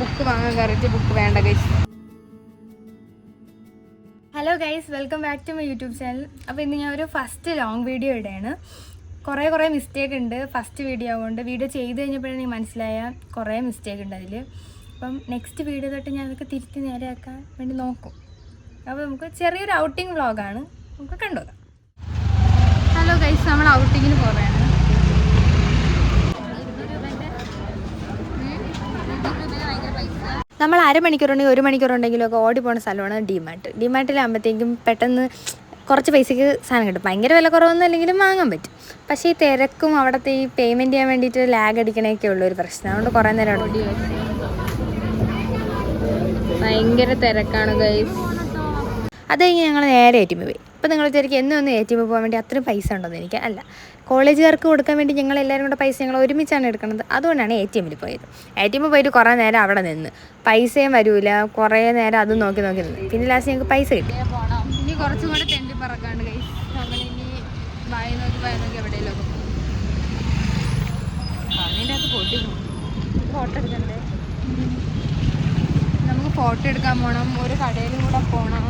Book വാങ്ങാൻ book വേണ്ട hello guys welcome back to my YouTube channel അപ്പോൾ ഇന്ന് ഞാൻ ഒരു ഫസ്റ്റ് ലോങ് വീഡിയോ ഇടുകയാണ് കുറേ കുറേ മിസ്റ്റേക്ക് ഉണ്ട് ഫസ്റ്റ് വീഡിയോ ആവുകൊണ്ട്. വീഡിയോ ചെയ്ത് കഴിഞ്ഞപ്പോഴാണ് എനിക്ക് മനസ്സിലായ കുറേ മിസ്റ്റേക്ക് ഉണ്ട് അതിൽ അപ്പം നെക്സ്റ്റ് വീഡിയോ തൊട്ട് ഞാൻ അതൊക്കെ തിരുത്തി നേരെയാക്കാൻ വേണ്ടി നോക്കും. അപ്പോൾ നമുക്ക് ചെറിയൊരു ഔട്ടിംഗ് വ്ളോഗാണ് നമുക്ക് കണ്ടുപോകാം ഹലോ ഗൈസ് നമ്മൾ ഔട്ടിങ്ങിന് പോവുകയാണ്. നമ്മൾ അരമണിക്കൂറുണ്ടെങ്കിൽ ഒരു മണിക്കൂറുണ്ടെങ്കിലും ഒക്കെ ഓടി പോകുന്ന സ്ഥലമാണ് ഡിമാർട്ട് ഡിമാർട്ടിലാകുമ്പോഴത്തേക്കും പെട്ടെന്ന് കുറച്ച് പൈസയ്ക്ക് സാധനം കിട്ടും. ഭയങ്കര വില കുറവൊന്നും അല്ലെങ്കിലും വാങ്ങാൻ പറ്റും. പക്ഷേ ഈ തിരക്കും അവിടുത്തെ ഈ പേയ്മെന്റ് ചെയ്യാൻ വേണ്ടിയിട്ട് ലാഗ് അടിക്കണേക്കെ ഉള്ളൊരു പ്രശ്നം. അതുകൊണ്ട് കുറേ നേരം ഓടി ഭയങ്കര തിരക്കാണ് ഗൈസ് അത് കഴിഞ്ഞ് ഞങ്ങൾ നേരെ എ ടി എം പോയി. അപ്പോൾ നിങ്ങൾ വിചാരിക്കും എന്നും ഒന്ന് എ ടി എം പോകാൻ വേണ്ടി അത്രയും പൈസ ഉണ്ടോയെന്ന് എനിക്ക് അല്ല. കോളേജുകാർക്ക് കൊടുക്കാൻ വേണ്ടി ഞങ്ങൾ എല്ലാവരും കൂടെ പൈസ ഞങ്ങൾ ഒരുമിച്ചാണ് എടുക്കുന്നത്. അതുകൊണ്ടാണ് എ ടി എമ്മിൽ പോയത്. എ ടി എമ്മിൽ പോയിട്ട് കുറേ നേരം അവിടെ നിന്ന്. പൈസയും വരൂല. കുറേ നേരം അതും നോക്കി നോക്കി നിന്ന്. പിന്നെ ലാസ്റ്റ് ഞങ്ങൾക്ക് പൈസ കിട്ടി. ഇനി കുറച്ചും കൂടെ തെണ്ടി പറക്കാണ്ട് കൈ നമ്മൾ ഇനി വായി നോക്കി വായി നോക്കി എവിടെയെങ്കിലും അതിന്റെ അകത്ത് പൊട്ടി ഫോട്ടോ എടുക്കണ്ടേ? നമുക്ക് ഫോട്ടോ എടുക്കാൻ പോകണം ഒരു കടയിലും കൂടെ പോകണം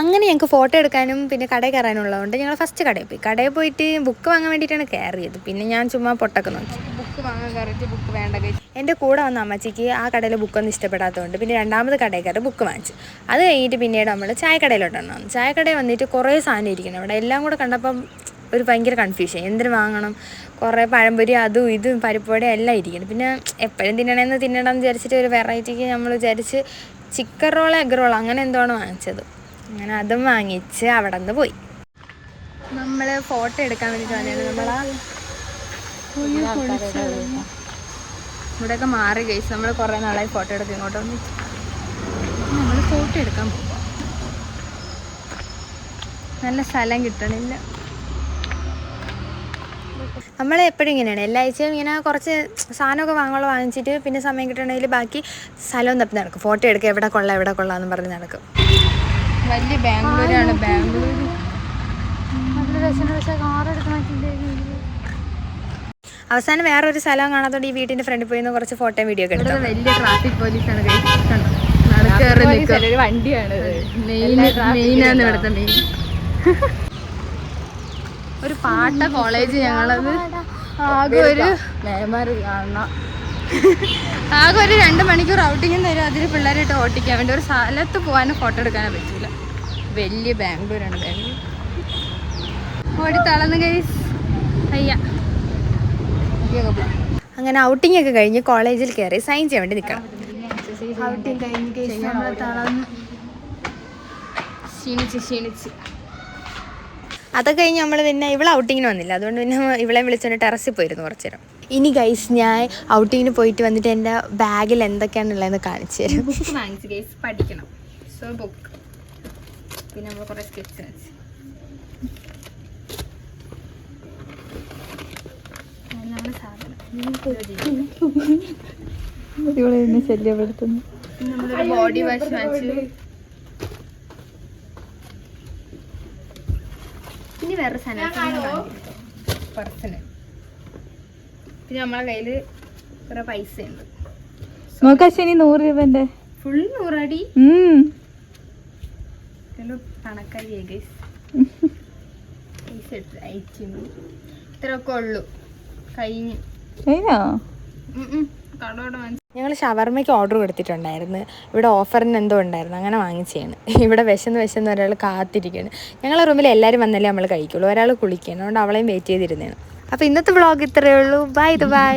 അങ്ങനെ ഞങ്ങൾക്ക് ഫോട്ടോ എടുക്കാനും പിന്നെ കടയിൽ കയറാനുള്ളതുകൊണ്ട് ഞങ്ങൾ ഫസ്റ്റ് കടയിൽ പോയി. കടയിൽ പോയിട്ട് ബുക്ക് വാങ്ങാൻ വേണ്ടിയിട്ടാണ് കയറിയത്. പിന്നെ ഞാൻ ചുമ്മാ പൊട്ടൊക്കെ നോക്കി. ബുക്ക് വാങ്ങാൻ കയറിയിട്ട് ബുക്ക് വേണ്ട എന്റെ കൂടെ വന്ന അമ്മച്ചിക്ക് ആ കടയിലെ ബുക്കൊന്നും ഇഷ്ടപ്പെടാത്തതുകൊണ്ട് പിന്നെ രണ്ടാമത് കടയിൽ കയറി ബുക്ക് വാങ്ങിച്ചു. അത് കഴിഞ്ഞിട്ട് പിന്നീട് നമ്മൾ ചായക്കടയിലോട്ടാണ് വന്നത് ചായക്കടയിൽ വന്നിട്ട് കുറേ സാധനം ഇരിക്കണം അവിടെ എല്ലാം കൂടെ കണ്ടപ്പം ഒരു ഭയങ്കര കൺഫ്യൂഷൻ എന്തിനു വാങ്ങണം? കുറേ പഴംപൊരി അതും ഇതും പരിപ്പോടെ എല്ലാം ഇരിക്കുന്നു. പിന്നെ എപ്പോഴും തിന്നണമെന്ന് തിന്നണമെന്ന് വിചാരിച്ചിട്ട് ഒരു വെറൈറ്റിക്ക് നമ്മൾ വിചാരിച്ച് ചിക്കൻ റോൾ എഗ് റോൾ അങ്ങനെ എന്തോ ആണ് വാങ്ങിച്ചത്. അങ്ങനെ അതും വാങ്ങിച്ച് അവിടെ നിന്ന് പോയി. നമ്മൾ ഫോട്ടോ എടുക്കാൻ വേണ്ടിയിട്ട് വന്നത് നമ്മളാ ഇവിടെയൊക്കെ മാറി കഴിച്ചു നമ്മൾ കുറേ നാളായി ഫോട്ടോ എടുത്ത് ഇങ്ങോട്ട് വന്നു. നമ്മൾ ഫോട്ടോ എടുക്കാൻ പോവാം. നല്ല സ്ഥലം കിട്ടണില്ല. നമ്മൾ എപ്പോഴും ഇങ്ങനെയാണ്. എല്ലാ ആഴ്ചയും ഇങ്ങനെ കുറച്ച് സാധനമൊക്കെ വാങ്ങുള്ള വാങ്ങിച്ചിട്ട് പിന്നെ സമയം കിട്ടണമെങ്കിൽ ബാക്കി സ്ഥലവും തപ്പി നടക്കും. ഫോട്ടോ എടുക്കുക എവിടെ കൊള്ളാം എവിടെ കൊള്ളാം എന്ന് പറഞ്ഞ് നടക്കും. വലിയ ബാംഗ്ലൂരാണ്. ബാംഗ്ലൂർ അവസാനം വേറെ ഒരു സ്ഥലം കാണാത്തോണ്ട് ഈ വീട്ടിന്റെ ഫ്രണ്ടിൽ പോയി കുറച്ച് ഫോട്ടോ വീഡിയോ ഒക്കെ എടുത്തു വലിയ ട്രാഫിക് പോലീസാണ് വണ്ടിയാണ് ഒരു പാട്ട കോളേജ് ഞങ്ങളത് ആകെ ഒരു കാണണം. ആകെ ഒരു രണ്ട് മണിക്കൂർ ഔട്ടിങ്ങും തരും അതിൽ പിള്ളേരായിട്ട് ഓട്ടിക്കാൻ വേണ്ടി ഒരു സ്ഥലത്ത് പോകാനും ഫോട്ടോ എടുക്കാനോ പറ്റൂല. വലിയ ബാംഗ്ലൂരാണ്. ബാംഗ്ലൂർ ഓടി തളർന്ന് കൈസ് അയ്യ. അങ്ങനെ ഔട്ടിംഗ് ഒക്കെ കഴിഞ്ഞ് കോളേജിൽ കയറി സൈൻ ചെയ്യാൻ വേണ്ടി നിൽക്കണം ഔട്ടിംഗ് കഴിഞ്ഞ് കേസ് നമ്മൾ തളർന്ന്. ക്ഷീണിച്ച് ക്ഷീണിച്ച്. അതൊക്കെ കഴിഞ്ഞ് നമ്മൾ പിന്നെ ഇവളെ ഔട്ടിങ്ങിന് വന്നില്ല. അതുകൊണ്ട് പിന്നെ ഇവളെ വിളിച്ചോണ്ട് ടെറസിൽ പോയിരുന്നു കുറച്ചു നേരം. ഇനി ഗൈസ് ഞാൻ ഔട്ടിങ്ങിന് പോയിട്ട് വന്നിട്ട് എന്റെ ബാഗിൽ എന്തൊക്കെയാണുള്ളതെന്ന് കാണിച്ചു തരും. വാങ്ങിച്ചു ഗൈസ് പഠിക്കണം. സോ ബുക്ക് പിന്നെ നമ്മൾ കുറേ സ്കെച്ച് ശല്യപ്പെടുത്തുന്നു. നമ്മളൊരു ബോഡി വാഷ് വാങ്ങിച്ചു ഇനി വേറെ സാധനം. പർസന് പിന്നെ നമ്മളെ കയ്യിൽ കുറെ പൈസ ഉണ്ട് നോക്കാശനി നൂറ് രൂപന്റെ ഫുൾ നൂറടി? ഉം. പണക്കാരി ഗൈസ് പൈസ എടുത്ത് അയച്ചു. ഇത്രയൊക്കെ ഉള്ളൂ. കഴിഞ്ഞ്. കഴിഞ്ഞോ? കടോടെ ഞങ്ങൾ ഷവർമ്മയ്ക്ക് ഓർഡർ കൊടുത്തിട്ടുണ്ടായിരുന്നു. ഇവിടെ ഓഫറിന് എന്തോ ഉണ്ടായിരുന്നു. അങ്ങനെ വാങ്ങിച്ചാണ് ഇവിടെ വിശന്ന് വിശന്ന് ഒരാൾ കാത്തിരിക്കുകയാണ്. ഞങ്ങളെ റൂമിൽ എല്ലാവരും വന്നല്ലേ നമ്മൾ കഴിക്കുള്ളൂ. ഒരാൾ കുളിക്കുകയാണ്. അതുകൊണ്ട് അവളെയും വെയിറ്റ് ചെയ്തിരുന്നതാണ്. അപ്പോൾ ഇന്നത്തെ വ്ളോഗ് ഇത്രയേ ഉള്ളൂ. Bye bye